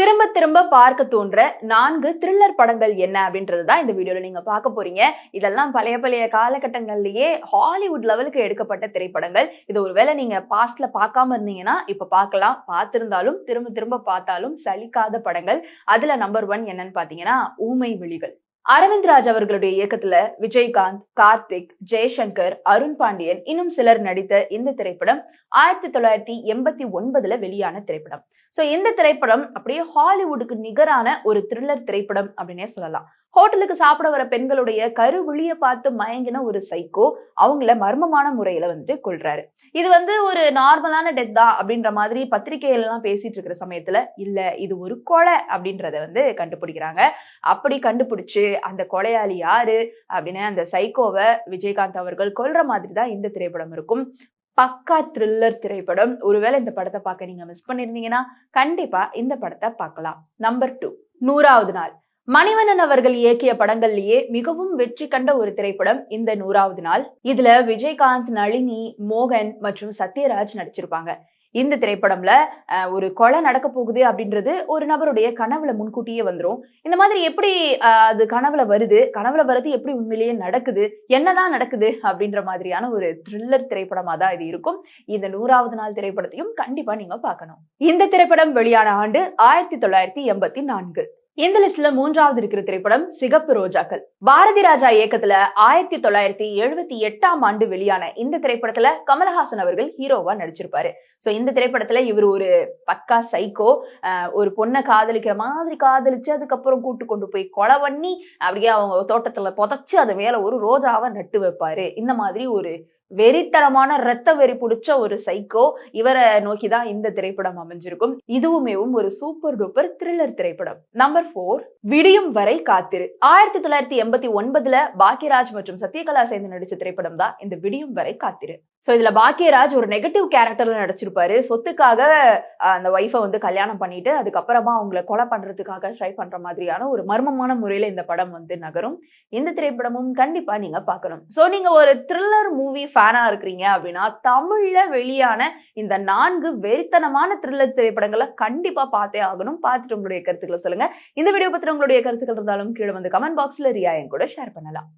திரும்ப திரும்ப பார்க்க தோன்ற நான்கு த்ரில்லர் படங்கள் என்ன அப்படின்றது தான் இந்த வீடியோவில் நீங்கள் பார்க்க போறீங்க. இதெல்லாம் பழைய பழைய காலகட்டங்கள்லயே ஹாலிவுட் லெவலுக்கு எடுக்கப்பட்ட திரைப்படங்கள். இது ஒருவேளை நீங்கள் பாஸ்ட்ல பார்க்காம இருந்தீங்கன்னா இப்போ பார்க்கலாம். பார்த்திருந்தாலும் திரும்ப திரும்ப பார்த்தாலும் சலிக்காத படங்கள். அதில் நம்பர் ஒன் என்னன்னு பார்த்தீங்கன்னா ஊமை விழிகள். அரவிந்த் ராஜ் அவர்களுடைய இயக்கத்துல விஜயகாந்த் கார்த்திக் ஜெய்சங்கர் அருண் பாண்டியன் இன்னும் சிலர் நடித்த இந்த திரைப்படம் ஆயிரத்தி தொள்ளாயிரத்தி எண்பத்தி ஒன்பதுல வெளியான திரைப்படம். சோ இந்த திரைப்படம் அப்படியே ஹாலிவுட்டுக்கு நிகரான ஒரு த்ரில்லர் திரைப்படம் அப்படின்னே சொல்லலாம். ஹோட்டலுக்கு சாப்பிட வர பெண்களுடைய கருவிழிய பார்த்து மயங்கின ஒரு சைக்கோ அவங்கள மர்மமான முறையில வந்துட்டு கொள்றாரு இது வந்து ஒரு நார்மலான டெத் தான் அப்படின்ற மாதிரி பத்திரிகையில எல்லாம் பேசிட்டு இருக்கிற சமயத்துல இல்ல இது ஒரு கொலை அப்படின்றத வந்து கண்டுபிடிக்கிறாங்க. அப்படி கண்டுபிடிச்சு அந்த கொலையாளி யாரு அப்படின்னு அந்த சைக்கோவை விஜயகாந்த் அவர்கள் கொல்ற மாதிரி தான் இந்த திரைப்படம் இருக்கும். பக்கா த்ரில்லர் திரைப்படம். ஒருவேளை இந்த படத்தை பார்க்க நீங்க மிஸ் பண்ணிருந்தீங்கன்னா கண்டிப்பா இந்த படத்தை பார்க்கலாம். நம்பர் டூ நூறாவது நாள். மணிவண்ணன் அவர்கள் இயக்கிய படங்கள்லயே மிகவும் வெற்றி கண்ட ஒரு திரைப்படம் இந்த நூறாவது நாள். இதுல விஜயகாந்த் நளினி மோகன் மற்றும் சத்யராஜ் நடிச்சிருப்பாங்க. இந்த திரைப்படம்ல ஒரு கொலை நடக்க போகுது அப்படின்றது ஒரு நபருடைய கனவுல முன்கூட்டியே வந்துடும் இந்த மாதிரி எப்படி அது கனவுல வருது? கனவுல வருது எப்படி உண்மையிலேயே நடக்குது? என்னதான் நடக்குது? அப்படின்ற மாதிரியான ஒரு த்ரில்லர் திரைப்படமா தான் இது இருக்கும். இந்த நூறாவது நாள் திரைப்படத்தையும் கண்டிப்பா நீங்க பார்க்கணும். இந்த திரைப்படம் வெளியான ஆண்டு ஆயிரத்தி தொள்ளாயிரத்தி எண்பத்தி நான்கு. இந்த லிஸ்ட்ல மூன்றாவது இருக்கிற திரைப்படம் சிகப்பு ரோஜாக்கள். பாரதி ராஜா இயக்கத்துல ஆயிரத்தி தொள்ளாயிரத்தி எழுபத்தி எட்டாம் ஆண்டு வெளியான இந்த திரைப்படத்துல கமலஹாசன் அவர்கள் ஹீரோவா நடிச்சிருப்பாரு. சோ இந்த திரைப்படத்துல இவர் ஒரு பக்கா சைக்கோ ஒரு பொண்ணை காதலிக்கிற மாதிரி காதலிச்சு அதுக்கப்புறம் கூட்டு கொண்டு போய் கொலை பண்ணி அப்படியே அவங்க தோட்டத்துல புதைச்சு அது மேல ஒரு ரோஜாவை நட்டு வைப்பாரு. இந்த மாதிரி ஒரு வெறித்தனமான ரத்த வெறி பிடிச்ச ஒரு சைக்கோ இவரை நோக்கி தான் இந்த திரைப்படம் அமைஞ்சிருக்கும். இதுவுமேவும் ஒரு சூப்பர் டூப்பர் த்ரில்லர் திரைப்படம். நம்பர் ஃபோர் விடியும் வரை காத்திரு. ஆயிரத்தி தொள்ளாயிரத்தி எண்பத்தி ஒன்பதுல பாக்யராஜ் மற்றும் சத்யகலா சேர்ந்து நடிச்ச திரைப்படம் தான் இந்த விடியும் வரை காத்திரு. ஸோ இதுல பாக்யராஜ் ஒரு நெகட்டிவ் கேரக்டர்ல நடிச்சிருப்பாரு. சொத்துக்காக அந்த ஒய்ஃபை வந்து கல்யாணம் பண்ணிட்டு அதுக்கப்புறமா அவங்கள கொலை பண்றதுக்காக ட்ரை பண்ற மாதிரியான ஒரு மர்மமான முறையில இந்த படம் வந்து நகரும். இந்த திரைப்படமும் கண்டிப்பா நீங்க பார்க்கணும். சோ நீங்க ஒரு த்ரில்லர் மூவி ஃபேனா இருக்கிறீங்க அப்படின்னா தமிழ்ல வெளியான இந்த நான்கு வெறித்தனமான த்ரில்லர் திரைப்படங்களை கண்டிப்பா பார்த்தே ஆகணும். பார்த்துட்டு உங்களுடைய கருத்துக்களை சொல்லுங்க. இந்த வீடியோ பத்தி உங்களுடைய கருத்துக்கள் இருந்தாலும் கீழே வந்து கமெண்ட் பாக்ஸ்ல ரியா என் கூட ஷேர் பண்ணலாம்.